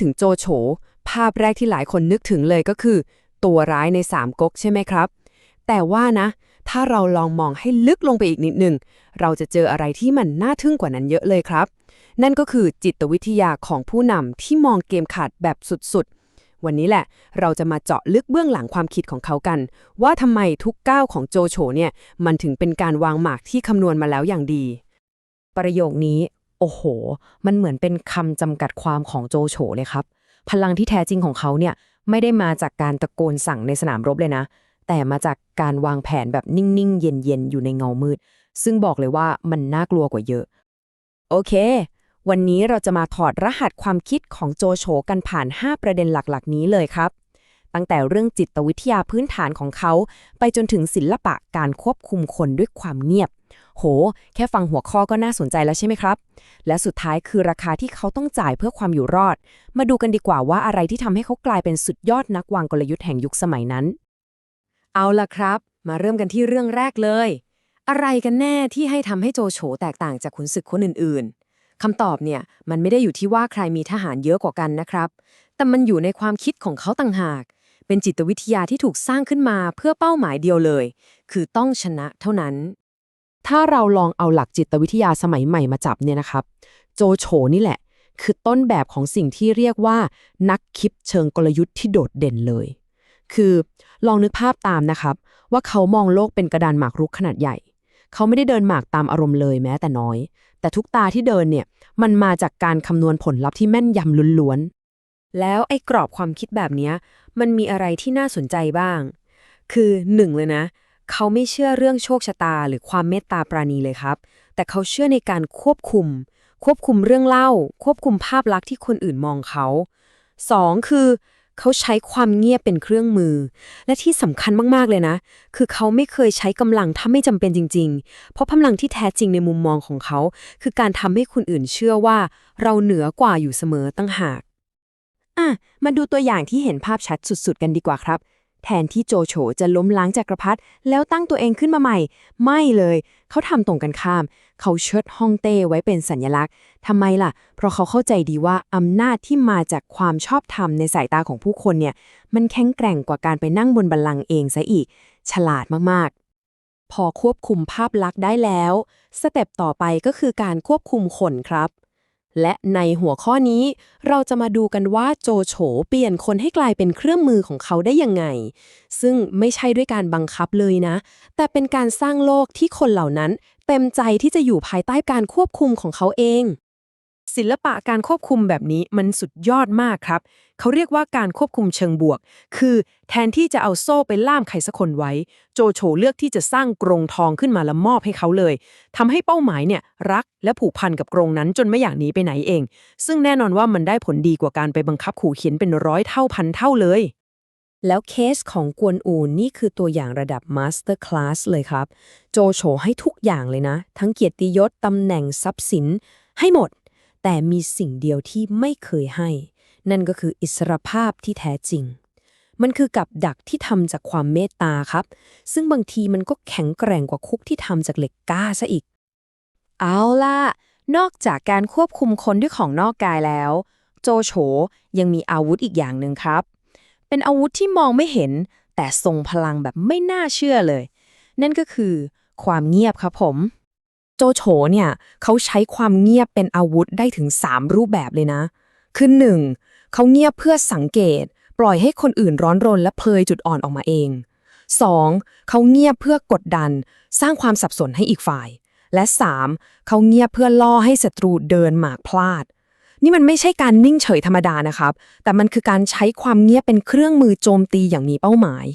ถึงโจโฉ ภาพแรกที่หลายคนนึกถึงเลยก็คือ ตัวร้ายในสามก๊กใช่ไหมครับ แต่ว่านะ ถ้าเราลองมองให้ลึกลงไปอีกนิดหนึ่ง เราจะเจออะไรที่มันน่าทึ่งกว่านั้นเยอะเลยครับ นั่นก็คือจิตวิทยาของผู้นำที่มองเกมขาดแบบสุดๆ วันนี้แหละ เราจะมาเจาะลึกเบื้องหลังความคิดของเขากัน ว่าทำไมทุกก้าวของโจโฉเนี่ย มันถึงเป็นการวางหมากที่คำนวณมาแล้วอย่างดี ประโยคนี้ โอ้โห มันเหมือนเป็นคำจำกัดความของโจโฉเลยครับ พลังที่แท้จริงของเขาเนี่ยไม่ได้มาจากการตะโกนสั่งในสนามรบเลยนะ แต่มาจากการวางแผนแบบนิ่งๆ เย็นๆ อยู่ในเงามืด ซึ่งบอกเลยว่ามันน่ากลัวกว่าเยอะ โอเค วันนี้เราจะมาถอดรหัสความคิดของโจโฉกันผ่าน 5 ประเด็นหลักๆ นี้เลยครับ ตั้งแต่เรื่องจิตวิทยาพื้นฐานของเขา ไปจนถึงศิลปะการควบคุมคนด้วยความเงียบ โห แค่ฟังหัวข้อก็น่าสนใจแล้วใช่ไหมครับ และสุดท้ายคือราคาที่เขาต้องจ่ายเพื่อความอยู่รอด มาดูกันดีกว่าว่าอะไรที่ทำให้เขากลายเป็นสุดยอดนักวางกลยุทธ์แห่งยุคสมัยนั้น เอาล่ะครับ มาเริ่มกันที่เรื่องแรกเลย อะไรกันแน่ที่ให้ทำให้โจโฉแตกต่างจากขุนศึกคนอื่นๆคำตอบเนี่ยมันไม่ได้อยู่ที่ว่าใครมีทหารเยอะกว่ากันนะครับ แต่มันอยู่ในความคิดของเขาต่างหากเป็นจิตวิทยาที่ถูกสร้างขึ้นมาเพื่อเป้าหมายเดียวเลย คือต้องชนะเท่านั้น ถ้าเราลองเอาหลักจิตวิทยาสมัยใหม่มาจับเนี่ยนะครับ โจโฉนี่แหละ คือต้นแบบของสิ่งที่เรียกว่า นักคิดเชิงกลยุทธ์ที่โดดเด่นเลย คือลองนึกภาพตามนะครับ ว่าเขามองโลกเป็นกระดานหมากรุกขนาดใหญ่ เขาไม่ได้เดินหมากตามอารมณ์เลยแม้แต่น้อย แต่ทุกตาที่เดินเนี่ยมันมาจากการคำนวณผลลัพธ์ที่แม่นยำล้วนๆแล้วไอ้กรอบความคิดแบบนี้มันมีอะไรที่น่าสนใจบ้าง คือหนึ่งเลยนะ เขาไม่เชื่อเรื่องโชคชะตาหรือความเมตตาปราณีเลยครับ แต่เขาเชื่อในการควบคุม ควบคุมเรื่องเล่า ควบคุมภาพลักษณ์ที่คนอื่นมองเขาสองคือ เขาใช้ความเงียบเป็นเครื่องมือ และที่สำคัญมากๆเลยนะ คือเขาไม่เคยใช้กำลังถ้าไม่จำเป็นจริง ๆ เพราะกำลังที่แท้จริงในมุมมองของเขา คือการทำให้คนอื่นเชื่อว่า เราเหนือกว่าอยู่เสมอตั้งหากอะมาดูตัวอย่างที่เห็นภาพชัดสุด ๆ กันดีกว่าครับ แทนที่โจโฉจะล้มล้างจักรพรรดิแล้วตั้งตัวเองขึ้นมาใหม่ ไม่เลย เขาทำตรงกันข้าม เขาเชิดฮ่องเต้ไว้เป็นสัญลักษณ์ทำไมล่ะ เพราะเขาเข้าใจดีว่าอำนาจที่มาจากความชอบธรรมในสายตาของผู้คนเนี่ย มันแข็งแกร่งกว่าการไปนั่งบนบัลลังก์เองซะอีก ฉลาดมากๆ พอควบคุมภาพลักษณ์ได้แล้ว สเต็ปต่อไปก็คือการควบคุมคนครับ และในหัวข้อนี้ เราจะมาดูกันว่าโจโฉเปลี่ยนคนให้กลายเป็นเครื่องมือของเขาได้ยังไง ซึ่งไม่ใช่ด้วยการบังคับเลยนะ แต่เป็นการสร้างโลกที่คนเหล่านั้น เต็มใจที่จะอยู่ภายใต้การควบคุมของเขาเอง ศิลปะการควบคุมแบบนี้มันสุดยอดมากครับ เขาเรียกว่าการควบคุมเชิงบวก คือแทนที่จะเอาโซ่ไปล่ามใครสักคนไว้ โจโฉเลือกที่จะสร้างกรงทองขึ้นมาแล้วมอบให้เขาเลยทำให้เป้าหมายเนี่ยรักและผูกพันกับกรงนั้นจนไม่อยากหนีไปไหนเอง ซึ่งแน่นอนว่ามันได้ผลดีกว่าการไปบังคับขู่เขียนเป็นร้อยเท่าพันเท่าเลย แล้วเคสของกวนอูนี่คือตัวอย่างระดับมาสเตอร์คลาสเลยครับ โจโฉให้ทุกอย่างเลยนะ ทั้งเกียรติยศตำแหน่งทรัพย์สิน ให้หมด แต่มีสิ่งเดียวที่ไม่เคยให้ นั่นก็คืออิสรภาพที่แท้จริง มันคือกับดักที่ทำจากความเมตตาครับ ซึ่งบางทีมันก็แข็งแกร่งกว่าคุกที่ทำจากเหล็กกล้าซะอีก เอาล่ะ นอกจากการควบคุมคนด้วยของนอกกายแล้ว โจโฉยังมีอาวุธอีกอย่างหนึ่งครับ เป็นอาวุธที่มองไม่เห็น แต่ทรงพลังแบบไม่น่าเชื่อเลย นั่นก็คือ ความเงียบครับผม โจโฉเนี่ยเขาใช้ความเงียบเป็นอาวุธได้ถึง 3 รูปแบบเลยนะ คือหนึ่งเขาเงียบเพื่อสังเกต ปล่อยให้คนอื่นร้อนรนและเพยจุดอ่อนออกมาเอง 2. เขาเงียบเพื่อกดดัน สร้างความสับสนให้อีกฝ่าย และ 3. เขาเงียบเพื่อล่อให้ศัตรูเดินหมากพลาด นี่มันไม่ใช่การนิ่งเฉยธรรมดานะครับ แต่มันคือการใช้ความเงียบเป็นเครื่องมือโจมตีอย่างมีเป้าหมาย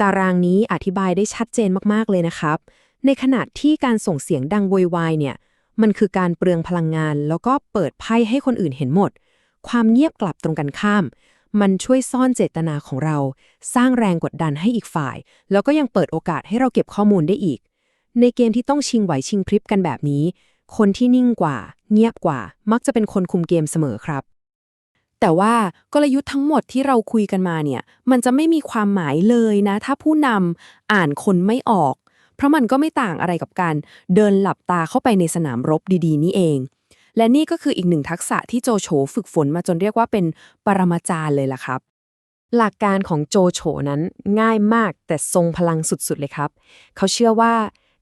ตารางนี้อธิบายได้ชัดเจนมากๆเลยนะครับ ในขณะที่การส่งเสียงดังโวยวายเนี่ย มันคือการเปลืองพลังงาน แล้วก็เปิดไพ่ให้คนอื่นเห็นหมด ความเงียบกลับตรงกันข้าม มันช่วยซ่อนเจตนาของเรา สร้างแรงกดดันให้อีกฝ่าย แล้วก็ยังเปิดโอกาสให้เราเก็บข้อมูลได้อีก ในเกมที่ต้องชิงไหวชิงพริบกันแบบนี้ คนที่นิ่งกว่า เงียบกว่า มักจะเป็นคนคุมเกมเสมอครับแต่ว่ากลยุทธ์ทั้งหมดที่เราคุยกันมาเนี่ย มันจะไม่มีความหมายเลยนะ ถ้าผู้นำอ่านคนไม่ออก เพราะมันก็ไม่ต่างอะไรกับการเดินหลับตาเข้าไปในสนามรบดีๆ นี่เอง และนี่ก็คืออีกหนึ่งทักษะที่โจโฉฝึกฝนมาจนเรียกว่าเป็นปรมาจารย์เลยล่ะครับ หลักการของโจโฉนั้นง่ายมากแต่ทรงพลังสุดๆเลยครับ เขาเชื่อว่า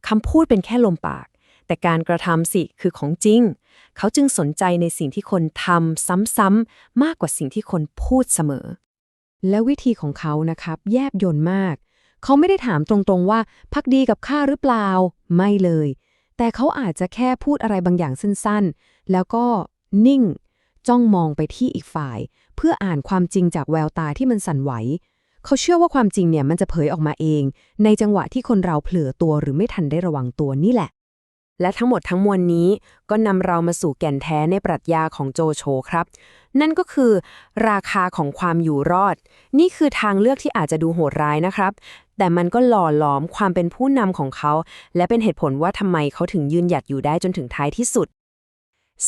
คำพูดเป็นแค่ลมปาก แต่การกระทำสิคือของจริง เขาจึงสนใจในสิ่งที่คนทำซ้ำๆมากกว่าสิ่งที่คนพูดเสมอ และวิธีของเขานะครับ แยบยนต์มาก เขาไม่ได้ถามตรงๆว่าพักดีกับข้าหรือเปล่า ไม่เลย แต่เขาอาจจะแค่พูดอะไรบางอย่างสั้นๆ แล้วก็นิ่ง จ้องมองไปที่อีกฝ่าย เพื่ออ่านความจริงจากแววตาที่มันสั่นไหว เขาเชื่อว่าความจริงเนี่ยมันจะเผยออกมาเอง ในจังหวะที่คนเราเผลอตัวหรือไม่ทันได้ระวังตัวนี่แหละ และทั้งหมดทั้งมวลนี้ก็นำเรามาสู่แก่นแท้ในปรัชญาของโจโฉครับ นั่นก็คือ ราคาของความอยู่รอด นี่คือทางเลือกที่อาจจะดูโหดร้ายนะครับ แต่มันก็หล่อหลอมความเป็นผู้นำของเขา และเป็นเหตุผลว่าทำไมเขาถึงยืนหยัดอยู่ได้จนถึงท้ายที่สุด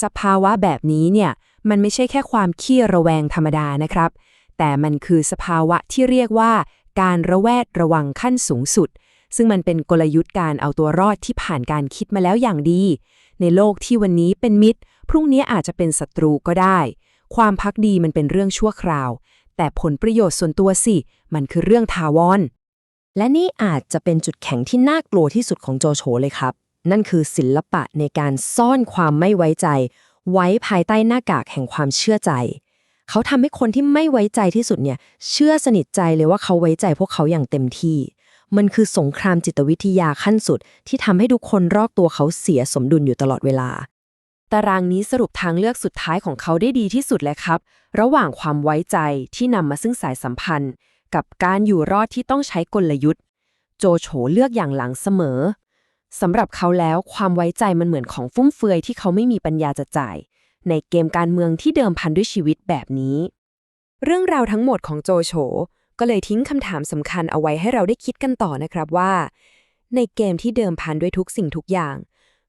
สภาวะแบบนี้เนี่ย มันไม่ใช่แค่ความขี้ระแวงธรรมดานะครับ แต่มันคือสภาวะที่เรียกว่า การระแวดระวังขั้นสูงสุด ซึ่งมันเป็นกลยุทธ์การเอาตัวรอดที่ผ่านการคิดมาแล้วอย่างดี ในโลกที่วันนี้เป็นมิตร พรุ่งนี้อาจจะเป็นศัตรูก็ได้ ความพักดีมันเป็นเรื่องชั่วคราว แต่ผลประโยชน์ส่วนตัวสิ มันคือเรื่องทาวร และนี่อาจจะเป็นจุดแข็งที่น่ากลัวที่สุดของโจโฉเลยครับ นั่นคือศิลปะในการซ่อนความไม่ไว้ใจ ไว้ภายใต้หน้ากากแห่งความเชื่อใจ เขาทำให้คนที่ไม่ไว้ใจที่สุดเนี่ย เชื่อสนิทใจเลยว่าเขาไว้ใจพวกเขาอย่างเต็มที่ มันคือสงครามจิตวิทยาขั้นสุด ที่ทำให้ทุกคนรอบตัวเขาเสียสมดุลอยู่ตลอดเวลาตารางนี้สรุปทางเลือกสุดท้ายของเขาได้ดีที่สุดเลยครับ ระหว่างความไว้ใจที่นำมาซึ่งสายสัมพันธ์ กับการอยู่รอดที่ต้องใช้กลยุทธ์ โจโฉเลือกอย่างหลังเสมอสำหรับเขาแล้วความไว้ใจมันเหมือนของฟุ่มเฟือยที่เขาไม่มีปัญญาจะจ่าย ในเกมการเมืองที่เดิมพันด้วยชีวิตแบบนี้ เรื่องราวทั้งหมดของโจโฉก็เลยทิ้งคำถามสำคัญเอาไว้ให้เราได้คิดกันต่อนะครับว่า ในเกมที่เดิมพันด้วยทุกสิ่งทุกอย่าง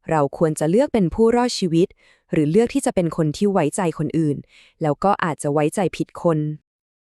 เราควรจะเลือกเป็นผู้รอดชีวิต หรือเลือกที่จะเป็นคนที่ไว้ใจคนอื่น แล้วก็อาจจะไว้ใจผิดคน